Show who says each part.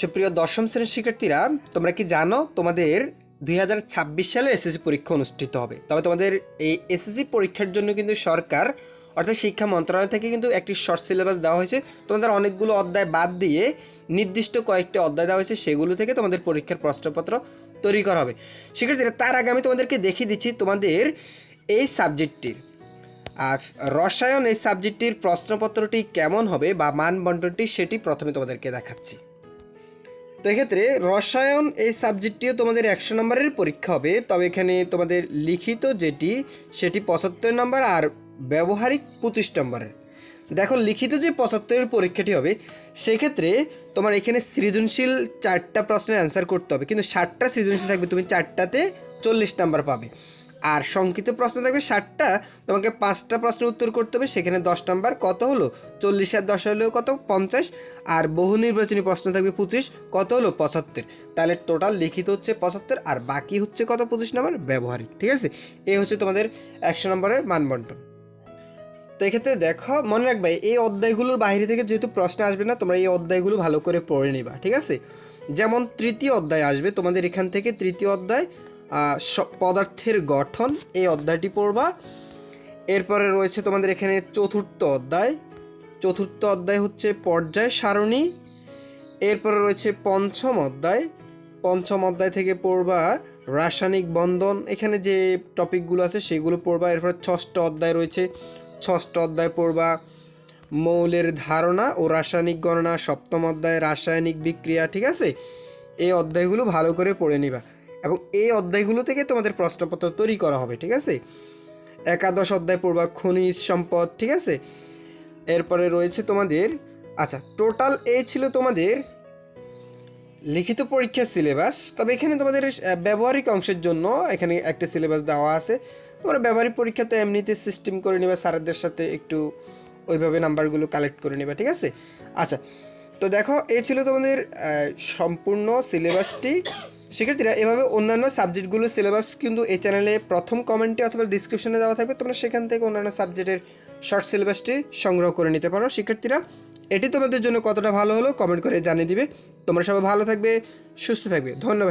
Speaker 1: সুপ্রিয় দশম শ্রেণির শিক্ষার্থীরা, তোমরা কি জানো তোমাদের দুই হাজার ছাব্বিশ সালে এসএসসি পরীক্ষা অনুষ্ঠিত হবে? তবে তোমাদের এই এসএসসি পরীক্ষার জন্য কিন্তু সরকার, অর্থাৎ শিক্ষা মন্ত্রণালয় থেকে কিন্তু একটি শর্ট সিলেবাস দেওয়া হয়েছে। তোমাদের অনেকগুলো অধ্যায় বাদ দিয়ে নির্দিষ্ট কয়েকটি অধ্যায় দেওয়া হয়েছে, সেগুলো থেকে তোমাদের পরীক্ষার প্রশ্নপত্র তৈরি করা হবে। শিক্ষার্থীরা, তার আগে আমি তোমাদেরকে দেখিয়ে দিচ্ছি তোমাদের এই সাবজেক্টটির আর রসায়ন এই সাবজেক্টটির প্রশ্নপত্রটি কেমন হবে বা মানবন্টনটি সেটি প্রথমে তোমাদেরকে দেখাচ্ছি। তো এক্ষেত্রে রসায়ন এই সাবজেক্টটিও তোমাদের একশো নম্বরের পরীক্ষা হবে। তবে এখানে তোমাদের লিখিত যেটি, সেটি পঁচাত্তর নম্বর আর ব্যবহারিক পঁচিশ নম্বরের। দেখো, লিখিত যে পঁচাত্তরের পরীক্ষাটি হবে, সেক্ষেত্রে তোমার এখানে সৃজনশীল চারটা প্রশ্নের অ্যান্সার করতে হবে। কিন্তু ষাটটা সৃজনশীল থাকবে, তুমি চারটাতে চল্লিশ নাম্বার পাবে। আর সংক্ষিপ্ত প্রশ্ন থাকবে ষাটটা। তোমাকে পাঁচটা প্রশ্নের উত্তর করতে হবে, সেখানে দশ নাম্বার কত হলো? চল্লিশ আর দশ হলো কত? পঞ্চাশ। আর বহু নির্বাচনী প্রশ্ন থাকবে পঁচিশ, কত হলো? পঁচাত্তর। তাহলে টোটাল লিখিত হচ্ছে পঁচাত্তর, আর বাকি হচ্ছে কত? পঁচিশ নাম্বার ব্যবহারিক, ঠিক আছে? এ হচ্ছে তোমাদের একশো নম্বরের মানবন্টন। তো এক্ষেত্রে দেখো, মনে রাখবে, এই অধ্যায়গুলোর বাইরে থেকে যেহেতু প্রশ্ন আসবে না, তোমরা এই অধ্যায়গুলো ভালো করে পড়ে নিবা, ঠিক আছে? যেমন তৃতীয় অধ্যায় আসবে, তোমাদের এখান থেকে তৃতীয় অধ্যায় পদার্থের গঠন এই অধ্যায়টি পড়বা। এরপরে রয়েছে তোমাদের এখানে চতুর্থ অধ্যায়। চতুর্থ অধ্যায় হচ্ছে পর্যায় সারণী। এরপরে রয়েছে পঞ্চম অধ্যায়। পঞ্চম অধ্যায় থেকে পড়বা রাসায়নিক বন্ধন। এখানে যে টপিকগুলো আছে সেগুলো পড়বা। এরপর ষষ্ঠ অধ্যায় রয়েছে। ষষ্ঠ অধ্যায় পড়বা মৌলের ধারণা ও রাসায়নিক গণনা। সপ্তম অধ্যায় রাসায়নিক বিক্রিয়া, ঠিক আছে? এই অধ্যায়গুলো ভালো করে পড়ে নিবা। এবং এই অধ্যায়গুলো থেকে তোমাদের প্রশ্নপত্র তৈরি করা হবে, ঠিক আছে? একাদশ অধ্যায় পড়বা খনিজ সম্পদ, ঠিক আছে? এরপরে রয়েছে তোমাদের আচ্ছা টোটাল এই ছিল তোমাদের লিখিত পরীক্ষার সিলেবাস তবে এখানে তোমাদের ব্যবহারিক অংশের জন্য এখানে একটা সিলেবাস দেওয়া আছে। তোমরা ব্যবহারিক পরীক্ষা তো এমনিতে সিস্টেম করে নেবে, স্যারদের সাথে একটু ওইভাবে নাম্বারগুলো কালেক্ট করে নেবে, ঠিক আছে? আচ্ছা তো দেখো, এ ছিল তোমাদের সম্পূর্ণ সিলেবাসটি শিক্ষার্থীরা এভাবে অন্যান্য সাবজেক্টগুলোর সিলেবাস কিন্তু এই চ্যানেলে প্রথম কমেন্টে অথবা ডিসক্রিপশনে দেওয়া থাকবে, তোমরা সেখান থেকে অন্যান্য সাবজেক্টের শর্ট সিলেবাসটি সংগ্রহ করে নিতে পারো। শিক্ষার্থীরা, এটি তোমাদের জন্য কতটা ভালো হলো কমেন্ট করে জানিয়ে দিবে। তোমরা সবাই ভালো থাকবে, সুস্থ থাকবে। ধন্যবাদ।